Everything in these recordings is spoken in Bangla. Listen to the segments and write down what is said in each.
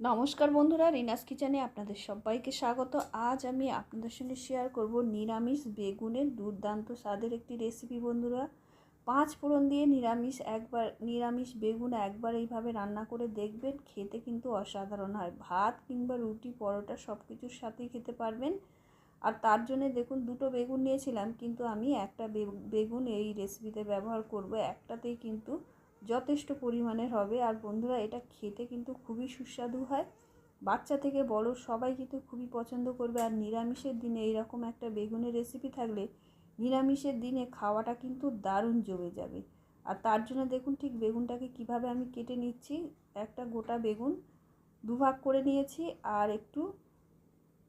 নমস্কার বন্ধুরা, রিনাস কিচেনে আপনাদের সবাইকে স্বাগত। আজ আমি আপনাদের সঙ্গে শেয়ার করব নিরামিষ বেগুনের দুর্দান্ত স্বাদের একটি রেসিপি বন্ধুরা। পাঁচ ফোড়ন দিয়ে নিরামিষ একবার, নিরামিষ বেগুন একবার এইভাবে রান্না করে দেখবেন, খেতে কিন্তু অসাধারণ হয়। ভাত কিংবা রুটি, পরোটা সব কিছুর সাথেই খেতে পারবেন। আর তার জন্য দেখুন, দুটো বেগুন নিয়েছিলাম, কিন্তু আমি একটা বেগুন এই রেসিপিতে ব্যবহার করব। একটাতেই কিন্তু যথেষ্ট পরিমাণের হবে। আর বন্ধুরা, এটা খেতে কিন্তু খুবই সুস্বাদু হয়। বাচ্চা থেকে বড় সবাই কিন্তু খুবই পছন্দ করবে। আর নিরামিষের দিনে এইরকম একটা বেগুনের রেসিপি থাকলে নিরামিষের দিনে খাওয়াটা কিন্তু দারুণ জমে যাবে। আর তার জন্য দেখুন ঠিক বেগুনটাকে কীভাবে আমি কেটে নিচ্ছি। একটা গোটা বেগুন দুভাগ করে নিয়েছি। আর একটু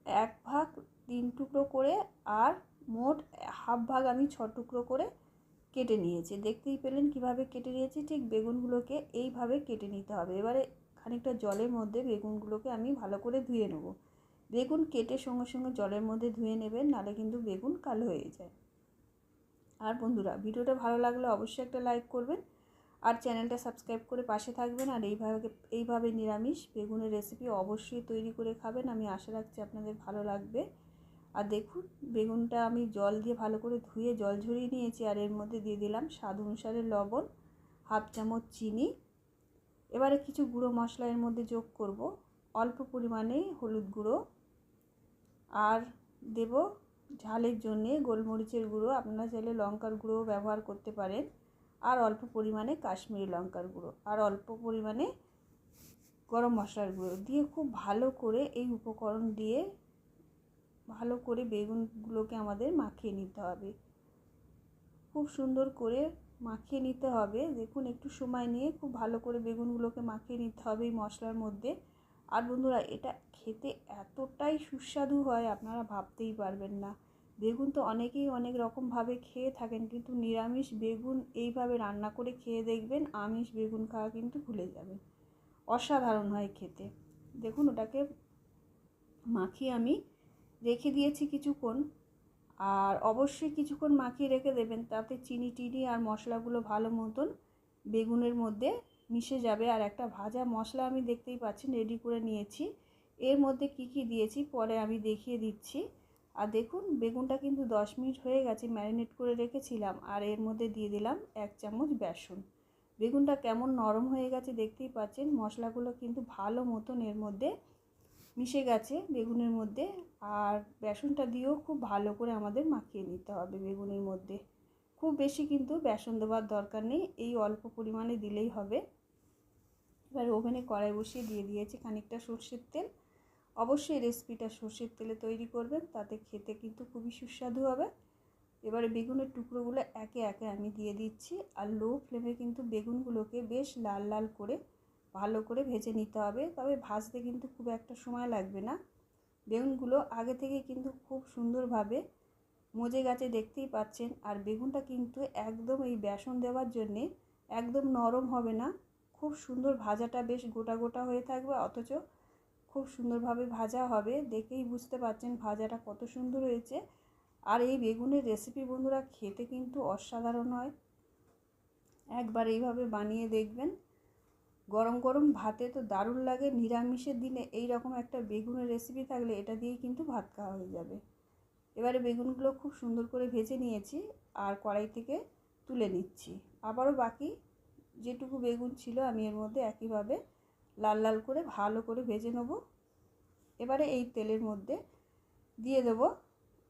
এক ভাগ, তিন টুকরো করে, আর মোট হাফ ভাগ আমি ছ টুকরো করে কেটে নিয়েছি। দেখতেই পেলেন কীভাবে কেটে নিয়েছি, ঠিক বেগুনগুলোকে এইভাবে কেটে নিতে হবে। এবারে খানিকটা জলের মধ্যে বেগুনগুলোকে আমি ভালো করে ধুয়ে নেব। বেগুন কেটে সঙ্গে সঙ্গে জলের মধ্যে ধুয়ে নেবেন, নালে কিন্তু বেগুন কালো হয়ে যায়। আর বন্ধুরা, ভিডিওটা ভালো লাগলে অবশ্যই একটা লাইক করবেন আর চ্যানেলটা সাবস্ক্রাইব করে পাশে থাকবেন। আর এইভাবে এইভাবে নিরামিষ বেগুনের রেসিপি অবশ্যই তৈরি করে খাবেন। আমি আশা রাখছি আপনাদের ভালো লাগবে। আর দেখুন, বেগুনটা আমি জল দিয়ে ভালো করে ধুয়ে জল ঝরিয়ে নিয়েছি আর এর মধ্যে দিয়ে দিলাম স্বাদ অনুসারে লবণ, হাফ চামচ চিনি। এবারে কিছু গুঁড়ো মশলা এর মধ্যে যোগ করব। অল্প পরিমাণে হলুদ গুঁড়ো আর দেব ঝালের জন্যে গোলমরিচের গুঁড়ো। আপনারা চাইলে লঙ্কার গুঁড়ো ব্যবহার করতে পারেন। আর অল্প পরিমাণে কাশ্মীরি লঙ্কার গুঁড়ো আর অল্প পরিমাণে গরম মশলার গুঁড়ো। দিয়ে খুব ভালো করে এই উপকরণ দিয়ে ভালো করে বেগুনগুলোকে আমাদের মাখিয়ে নিতে হবে। খুব সুন্দর করে মাখিয়ে নিতে হবে। দেখুন, একটু সময় নিয়ে খুব ভালো করে বেগুনগুলোকে মাখিয়ে নিতে হবে এই মশলার মধ্যে। আর বন্ধুরা, এটা খেতে এতটাই সুস্বাদু হয়, আপনারা ভাবতেই পারবেন না। বেগুন তো অনেকেই অনেক রকমভাবে খেয়ে থাকেন, কিন্তু নিরামিষ বেগুন এইভাবে রান্না করে খেয়ে দেখবেন, আমিষ বেগুন খাওয়া কিন্তু ভুলে যাবেন। অসাধারণ হয় খেতে। দেখুন, ওটাকে মাখিয়ে আমি রেখে দিয়েছি কিছুক্ষণ। আর অবশ্যই কিছুক্ষণ মাখিয়ে রেখে দেবেন, তাতে চিনি টিনি আর মশলাগুলো ভালো মতন বেগুনের মধ্যে মিশে যাবে। আর একটা ভাজা মশলা আমি দেখতেই পাচ্ছেন রেডি করে নিয়েছি। এর মধ্যে কি কি দিয়েছি পরে আমি দেখিয়ে দিচ্ছি। আর দেখুন, বেগুনটা কিন্তু দশ মিনিট হয়ে গেছে ম্যারিনেট করে রেখেছিলাম। আর এর মধ্যে দিয়ে দিলাম এক চামচ বেসন। বেগুনটা কেমন নরম হয়ে গেছে দেখতেই পাচ্ছেন, মশলাগুলো কিন্তু ভালো মতন এর মধ্যে মিশে গেছে বেগুনের মধ্যে আর বেসনটা দিয়েও খুব ভালো করে আমাদের মাখিয়ে নিতে হবে বেগুনের মধ্যে। খুব বেশি কিন্তু বেসন দেওয়ার দরকার নেই, এই অল্প পরিমাণে দিলেই হবে। এবার ওভেনে কড়াই বসিয়ে দিয়ে দিয়েছি খানিকটা সর্ষের তেল। অবশ্যই রেসিপিটা সর্ষের তেলে তৈরি করবেন, তাতে খেতে কিন্তু খুবই সুস্বাদু হবে। এবারে বেগুনের টুকরোগুলো একে একে আমি দিয়ে দিচ্ছি, আর লো ফ্লেমে কিন্তু বেগুনগুলোকে বেশ লাল লাল করে ভালো করে ভেজে নিতে হবে। তবে ভাজতে কিন্তু খুব একটা সময় লাগবে না। বেগুনগুলো আগে থেকে কিন্তু খুব সুন্দরভাবে মজে গেছে দেখতেই পাচ্ছেন। আর বেগুনটা কিন্তু একদম এই বেসন দেওয়ার জন্যে একদম নরম হবে না। খুব সুন্দর ভাজাটা বেশ গোটা গোটা হয়ে থাকবে, অথচ খুব সুন্দরভাবে ভাজা হবে। দেখেই বুঝতে পাচ্ছেন ভাজাটা কত সুন্দর হয়েছে। আর এই বেগুনের রেসিপি বন্ধুরা খেতে কিন্তু অসাধারণ হয়। একবার এইভাবে বানিয়ে দেখবেন। গরম গরম ভাতে তো দারুণ লাগে। নিরামিষের দিনে এই রকম একটা বেগুনের রেসিপি থাকলে এটা দিয়েই কিন্তু ভাত খাওয়া হয়ে যাবে। এবারে বেগুনগুলো খুব সুন্দর করে ভেজে নিয়েছি আর কড়াই থেকে তুলে নিচ্ছি। আবারও বাকি যেটুকু বেগুন ছিল আমি এর মধ্যে একইভাবে লাল লাল করে ভালো করে ভেজে নেব। এবারে এই তেলের মধ্যে দিয়ে দেবো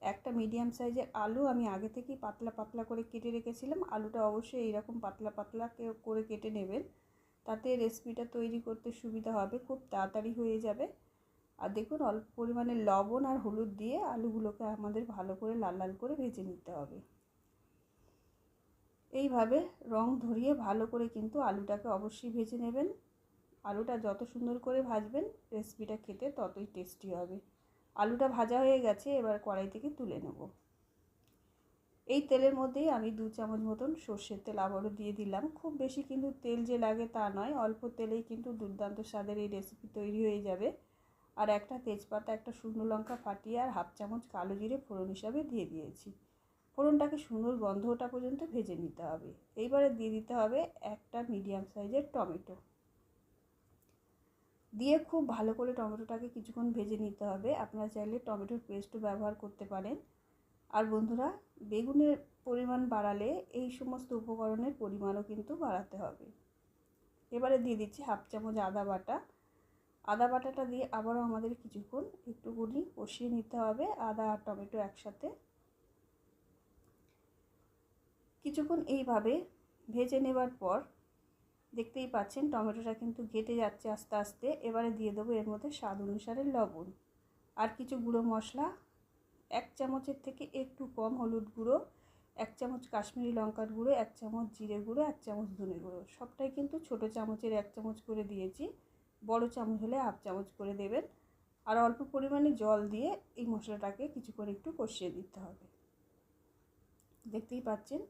একটা মিডিয়াম সাইজের আলু। আমি আগে থেকেই পাতলা পাতলা করে কেটে রেখেছিলাম। আলুটা অবশ্যই এইরকম পাতলা পাতলা করে কেটে নেবেন। তাতে রেসিপিটা তৈরি করতে সুবিধা হবে, খুব তাড়াতাড়ি হয়ে যাবে। আর দেখুন, অল্প পরিমাণে লবণ আর হলুদ দিয়ে আলুগুলোকে আমাদের ভালো করে লাল লাল করে ভেজে নিতে হবে। এইভাবে রং ধরিয়ে ভালো করে কিন্তু আলুটাকে অবশ্যই ভেজে নেবেন। আলুটা যত সুন্দর করে ভাজবেন রেসিপিটা খেতে ততই টেস্টি হবে। আলুটা ভাজা হয়ে গেছে, এবার কড়াই থেকে তুলে নেব। এই তেলের মধ্যেই আমি দু চামচ মতন সর্ষের তেল আবারও দিয়ে দিলাম। খুব বেশি কিন্তু তেল যে লাগে তা নয়, অল্প তেলেই কিন্তু দুর্দান্ত স্বাদের এই রেসিপি তৈরি হয়ে যাবে। আর একটা তেজপাতা, একটা শুকনো লঙ্কা ফাটিয়ে আর হাফ চামচ কালো জিরে ফোড়ন হিসাবে দিয়ে দিয়েছি। ফোড়নটাকে সুন্দর গন্ধ ওঠা পর্যন্ত ভেজে নিতে হবে। এইবারে দিয়ে দিতে হবে একটা মিডিয়াম সাইজের টমেটো। দিয়ে খুব ভালো করে টমেটোটাকে কিছুক্ষণ ভেজে নিতে হবে। আপনারা চাইলে টমেটোর পেস্টও ব্যবহার করতে পারেন। আর বন্ধুরা, বেগুনের পরিমাণ বাড়ালে এই সমস্ত উপকরণের পরিমাণও কিন্তু বাড়াতে হবে। এবারে দিয়ে দিচ্ছি হাফ চামচ আদা বাটা। আদা বাটাটা দিয়ে আবারও আমাদের কিছুক্ষণ একটুকুনি কষিয়ে নিতে হবে, আদা আর টমেটো একসাথে। কিছুক্ষণ এইভাবে ভেজে নেবার পর দেখতেই পাচ্ছেন টমেটোটা কিন্তু ঘেটে যাচ্ছে আস্তে আস্তে। এবারে দিয়ে দেবো এর মধ্যে স্বাদ অনুসারে লবণ। আর কিছু গুঁড়ো মশলা এক চামচের থেকে একটু কম হলুদ গুঁড়ো, এক চামচ কাশ্মীরি লঙ্কার গুঁড়ো, এক চামচ জিরে গুঁড়ো, এক চামচ ধনে গুঁড়ো। সবটাই কিন্তু ছোট চামচের এক চামচ করে দিয়েছি। বড় চামচ হলে হাফ চামচ করে দেবেন। আর অল্প পরিমাণে জল দিয়ে এই মশলাটাকে কিছু করে একটু কষিয়ে দিতে হবে। দেখতেই পাচ্ছেন?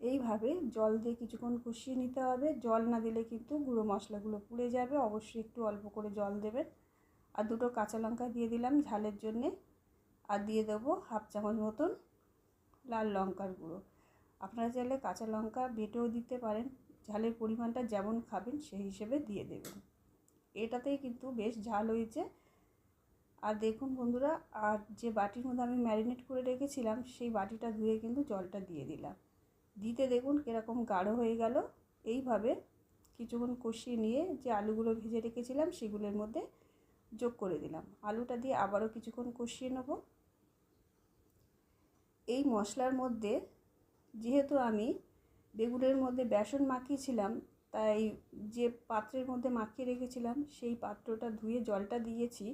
এইভাবে জল দিয়ে কিছুক্ষণ কষিয়ে নিতে হবে। জল না দিলে কিন্তু গুঁড়ো মশলাগুলো পুড়ে যাবে। অবশ্যই একটু অল্প করে জল দেবেন। আর দুটো কাঁচা লঙ্কা দিয়ে দিলাম ঝালের জন্যে। আর দিয়ে দেবো হাফ চামচ মতন লাল লঙ্কার গুঁড়ো। আপনারা চাইলে কাঁচা লঙ্কা বেটেও দিতে পারেন, ঝালের পরিমাণটা যেমন খাবেন সেই হিসেবে দিয়ে দেবেন। এটাতেই কিন্তু বেশ ঝাল হয়েছে। আর দেখুন বন্ধুরা, আর যে বাটির মধ্যে আমি ম্যারিনেট করে রেখেছিলাম, সেই বাটিটা ধুয়ে কিন্তু জলটা দিয়ে দিলাম। দিতে দেখুন কীরকম গাঢ় হয়ে গেল। এইভাবে কিছুক্ষণ কষিয়ে নিয়ে যে আলুগুলো ভেজে রেখেছিলাম, সেগুলোর মধ্যে যোগ করে দিলাম। আলুটা দিয়ে আবারও কিছুক্ষণ কষিয়ে নেব। এই মশলার মধ্যে যেহেতু আমি বেগুনের মধ্যে বেসন মাখিয়েছিলাম, তাই যে পাত্রের মধ্যে মাখিয়ে রেখেছিলাম, সেই পাত্রটা ধুয়ে জলটা দিয়েছি,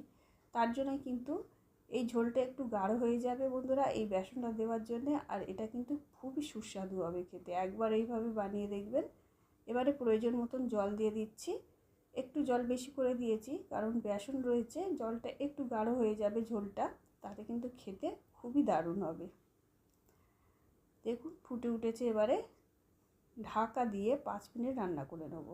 তার জন্য কিন্তু এই ঝোলটা একটু গাঢ় হয়ে যাবে বন্ধুরা এই বেসনটা দেওয়ার জন্য, আর এটা কিন্তু খুবই সুস্বাদু হবে খেতে। একবার এইভাবে বানিয়ে দেখবেন। এবারে প্রয়োজন মতন জল দিয়ে দিচ্ছি। একটু জল বেশি করে দিয়েছি, কারণ বেসন রয়েছে, জলটা একটু গাঢ় হয়ে যাবে ঝোলটা, তাতে কিন্তু খেতে খুবই দারুণ হবে। দেখুন, ফুটে উঠেছে এবারে। ঢাকা দিয়ে পাঁচ মিনিট রান্না করে নেব।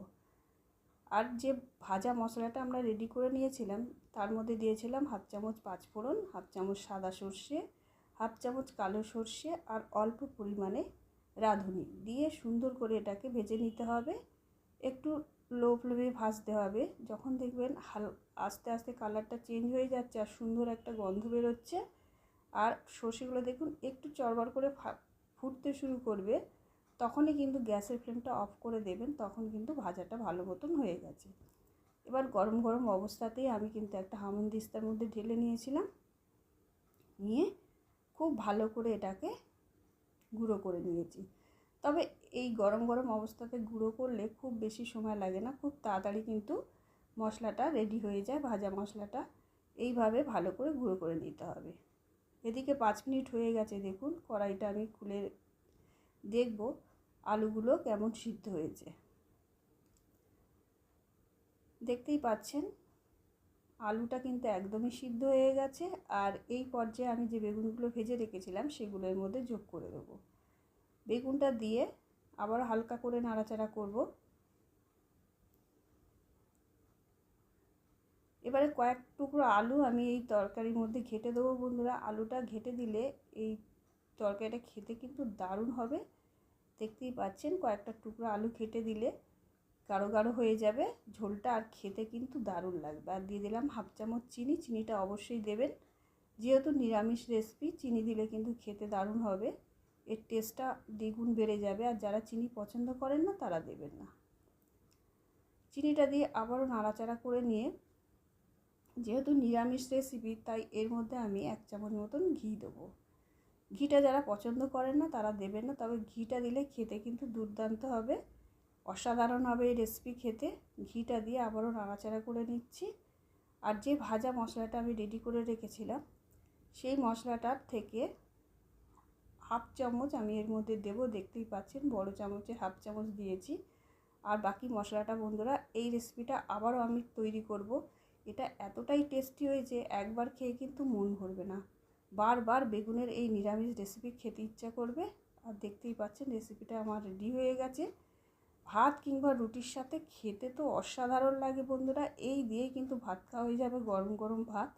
আর যে ভাজা মশলাটা আমরা রেডি করে নিয়েছিলাম, তার মধ্যে দিয়েছিলাম হাফ চামচ পাঁচফোড়ন হাফ চামচ সাদা সর্ষে, হাফ চামচ কালো সর্ষে আর অল্প পরিমাণে রাঁধুনি। দিয়ে সুন্দর করে এটাকে ভেজে নিতে হবে। একটু লো ফ্লেমে ভাজতে হবে। যখন দেখবেন হাল, আস্তে আস্তে কালারটা চেঞ্জ হয়ে যাচ্ছে আর সুন্দর একটা গন্ধ বেরোচ্ছে। আর সর্ষেগুলো দেখুন, একটু চড়বার করে ফুটতে শুরু করবে, তখনই কিন্তু গ্যাসের ফ্লেমটা অফ করে দেবেন, তখন কিন্তু ভাজাটা ভালো মতন হয়ে গেছে। এবার গরম গরম অবস্থাতেই আমি কিন্তু একটা হামন্দিস্তার মধ্যে ঢেলে নিয়েছিলাম, নিয়ে খুব ভালো করে এটাকে গুঁড়ো করে নিয়েছি। তবে এই গরম গরম অবস্থাতে গুঁড়ো করলে খুব বেশি সময় লাগে না, খুব তাড়াতাড়ি কিন্তু মশলাটা রেডি হয়ে যায়, ভাজা মশলাটা এইভাবে ভালো করে গুঁড়ো করে নিতে হবে। এদিকে পাঁচ মিনিট হয়ে গেছে, দেখুন। কড়াইটা আমি খুলে দেখব আলুগুলো কেমন সিদ্ধ হয়েছে। দেখতেই পাচ্ছেন, আলুটা কিন্তু একদমই সিদ্ধ হয়ে গেছে। আর এই পর্যায়ে আমি যে বেগুনগুলো ভেজে রেখেছিলাম, সেগুলোর মধ্যে যোগ করে দেবো। বেগুনটা দিয়ে আবার হালকা করে নাড়াচাড়া করব। এবারে কয়েক টুকরো আলু আমি এই তরকারির মধ্যে ঘেটে দেবো বন্ধুরা। আলুটা ঘেটে দিলে এই তরকারিটা খেতে কিন্তু দারুণ হবে। দেখতেই পাচ্ছেন, কয়েকটা টুকরো আলু খেটে দিলে গাঢ় গাঢ় হয়ে যাবে। ঝোলটা আর খেতে কিন্তু দারুণ লাগবে। আর দিয়ে দিলাম হাফ চামচ চিনি। চিনিটা অবশ্যই দেবেন। যেহেতু নিরামিষ রেসিপি, চিনি দিলে কিন্তু খেতে দারুণ হবে। এর টেস্টটা দ্বিগুণ বেড়ে যাবে। আর যারা চিনি পছন্দ করেন না, তারা দেবেন না। চিনিটা দিয়ে আবারও নাড়াচাড়া করে নিয়ে যেহেতু নিরামিষ রেসিপি তাই এর মধ্যে আমি এক চামচ মতন ঘি দেবো। ঘিটা যারা পছন্দ করেন না, তারা দেবেন না। তবে ঘিটা দিলে খেতে কিন্তু দুর্দান্ত হবে। অসাধারণ হবে এই রেসিপি খেতে। ঘিটা দিয়ে আবারও নাড়াচাড়া করে নিচ্ছি। আর যে ভাজা মশলাটা আমি রেডি করে রেখেছিলাম, সেই মশলাটার থেকে হাফ চামচ আমি এর মধ্যে দেব। দেখতেই পাচ্ছেন, বড় চামচে হাফ চামচ দিয়েছি। আর বাকি মশলাটা বন্ধুরা, এই রেসিপিটা আবারও আমি তৈরি করব। এটা এতটাই টেস্টি হয় হয়েছে একবার খেয়ে কিন্তু মন ভরবে না। বারবার বেগুনের এই নিরামিষ রেসিপি খেতে ইচ্ছা করবে। আর দেখতেই পাচ্ছেন রেসিপিটা আমার রেডি হয়ে গেছে। ভাত কিংবা রুটির সাথে খেতে তো অসাধারণ লাগে বন্ধুরা। এই দিয়েই কিন্তু ভাত খাওয়া হয়ে যাবে গরম গরম ভাত।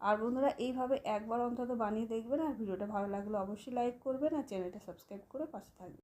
আর বন্ধুরা এইভাবে একবার অন্তত বানিয়ে দেখবেন। আর ভিডিওটা ভালো লাগলে অবশ্যই লাইক করবেন। আর চ্যানেলটা সাবস্ক্রাইব করে পাশে থাকবেন।